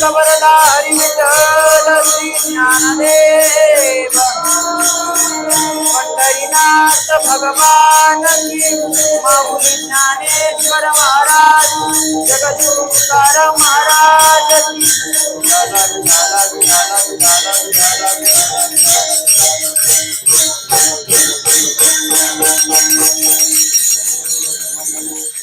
కమలదారి విఠల శ్రీ జ్ఞానదేవ. పండరీనాథ భగవాన్ మామూలి జ్ఞానేశ్వర మహారాజ్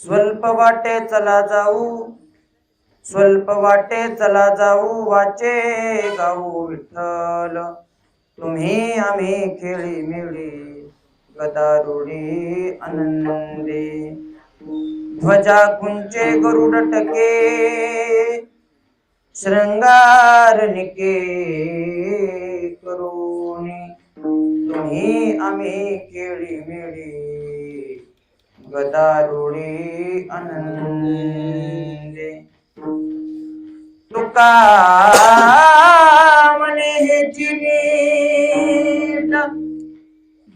स्वल्प वाटे चला जाऊ स्वल्प वाटे चला जाऊ वाचे गाऊ विठ्ठल. तुम्ही आम्ही खेळी मिळी गदारुडी आनंदी. ध्वजा कुंचे गरुड टके शृंगारनिके करुणी. तुम्ही आम्ही केळी मिळी गदारुडी आनंदे. तुका म्हणे नीट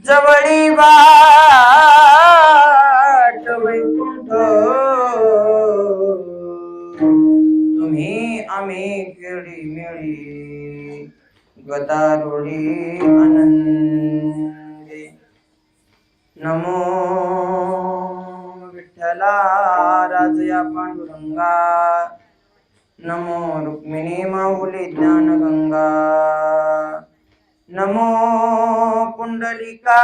जवळी वाट वैकुंठ. तुम्ही आम्ही केळी मिळी गदारुडी आनंदे. नमो चला राजया पांडुरंगा. नमो रुक्मिणी माऊली ज्ञानगंगा. नमो पुंडलिका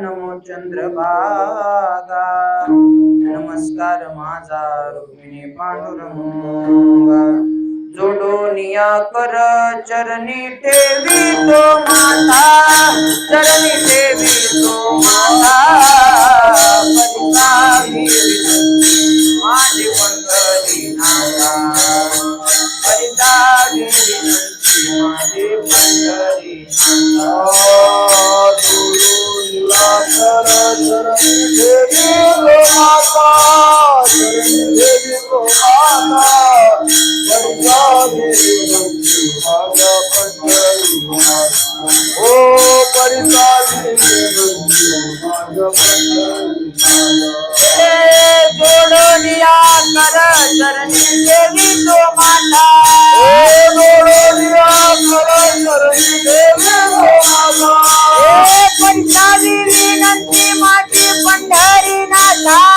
नमो चंद्रभागा. नमस्कार माझा रुक्मिणी पांडुरंगा. जोडोनिया कर चरणी ठेवी तो जोडोनिया कर चरणी देवी तो माता पंचावी la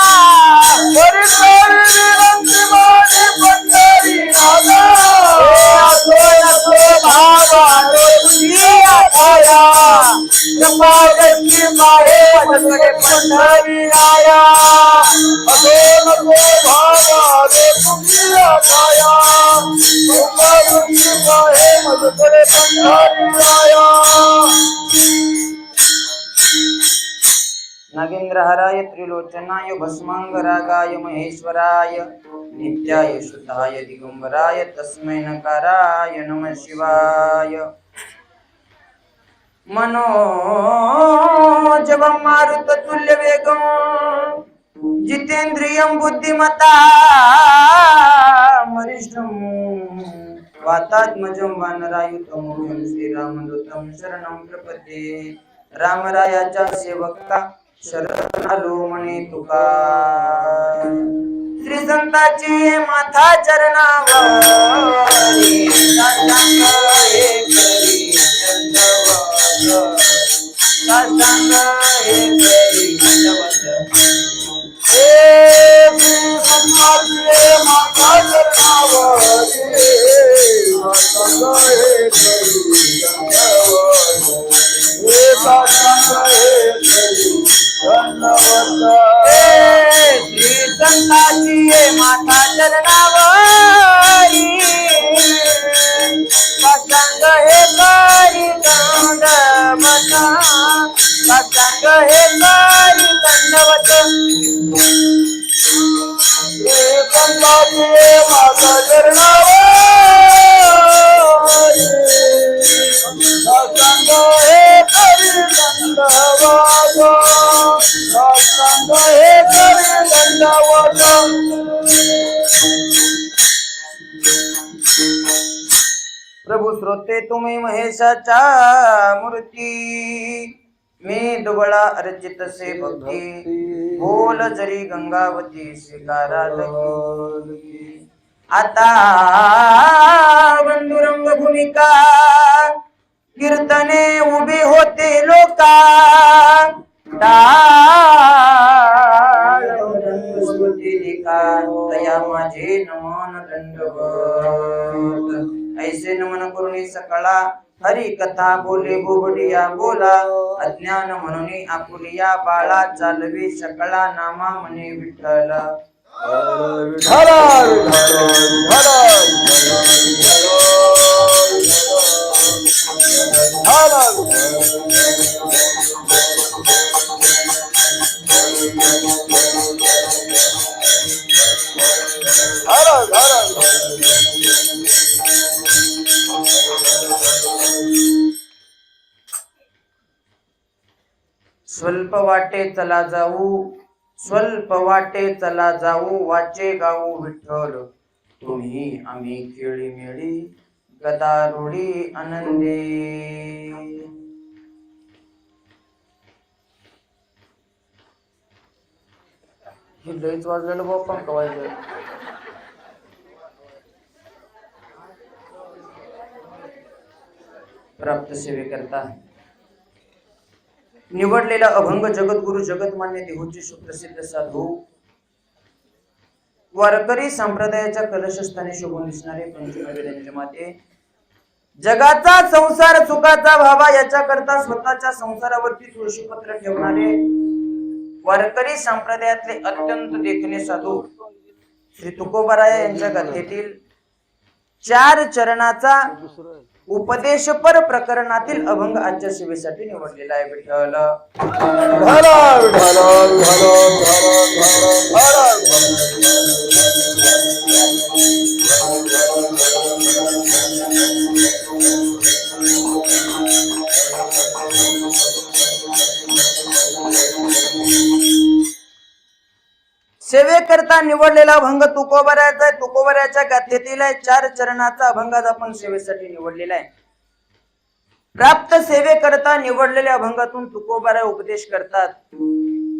नागेंद्रहराय त्रिलोचनाय भस्मांगरागाय महेश्वराय नित्याय शुद्धाय दिगंबराय तस्मै नकाराय नमः शिवाय। मनोजवं मारुततुल्य वेगं जितेन्द्रियं बुद्धिमता वरिष्ठं वातात्मजं वानरायुतं श्रीरामदूतं शरणं प्रपद्ये। रामरायाच्या सेवक्ता शरण आलो म्हणे तुका. श्री संताची माथा चरणावर. सत्संग हे करी दंडवत हे करी प्रभू श्रोते तुम्ही महेशाच्या मूर्ती. मी दुबळा अर्चित से भक्ती बोल जरी गंगावती स्वीकारा आता बंधुरंग भूमिका. कीर्तने उभी होते लोका दया माझे नमन दंडवत. ऐसे नमन करून सकळा. हरी कथा बोले बोबडिया बोला. अज्ञान म्हणून आपुलिया बाळा. चालवी सकळा नामा म्हणे विठ्ठल. स्वल्प वाटे चला जाऊ स्वल्प वाटे चला जाऊ वाचे गाऊ विठ्ठल. तुम्ही आम्ही केळी मेळी गदारूढी आनंदे। हे लयच वाजलेलं बाबा पंख वाजलं प्राप्त सेवेकरता. निवडलेला अभंग जगद्गुरु जगतमान्य देहूचे सुप्रसिद्ध साधू वारकरी संप्रदायाच्या कलशस्थानी शोभून दिसणारे पंचनवीर माते जगाचा संसार सुखाचा व्हावा याच्याकरता स्वतःच्या संसारावरती तुळशीपत्र ठेवणारे वारकरी संप्रदायातले अत्यंत देखणे साधू श्री तुकोबराया यांच्या कथेतील चार चरणाचा उपदेशपर प्रकरणातील अभंग आजच्या सेवेसाठी निवडलेला आहे विठ्ठल करता निवडलेला अभंग तुकोबऱ्याचा आहे. तुकोबऱ्याच्या गाथेतील आहे. चार चरणाचा अभंग आज आपण सेवेसाठी निवडलेला आहे. प्राप्त सेवे करता निवडलेल्या अभंगातून तुकोबारा उपदेश करतात.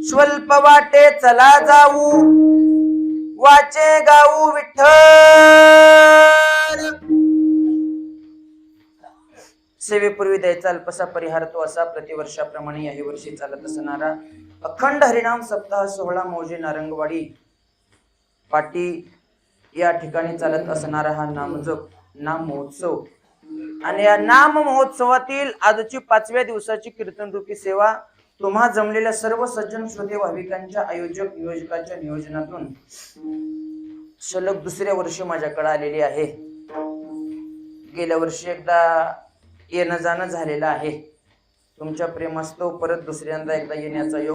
स्वल्प वाटे चला जाऊ. वाचे गाऊ विठ्ठल. सेवेपूर्वी द्यायचा अल्पसा परिहार तो असा प्रतिवर्षाप्रमाणे याही वर्षी चालत असणारा अखंड हरिणाम सप्ताह सोहळा मौजे नारंगवाडी. पाटी या ठिकाणी चालत असणारा हा नामजप नाम महोत्सव आणि या नाम महोत्सवातील आजची पाचव्या दिवसाची कीर्तन रूपी सेवा तुम्हा जमलेल्या सर्व सज्जन श्रोते भाविकांच्या आयोजक नियोजकाच्या नियोजनातून सलग दुसऱ्या वर्षी माझ्याकडे आलेली आहे. गेल्या वर्षी एकदा येणं जाणं झालेलं आहे. तुमच्या प्रेमास्तव परत दुसऱ्यांदा एकदा येण्याचा योग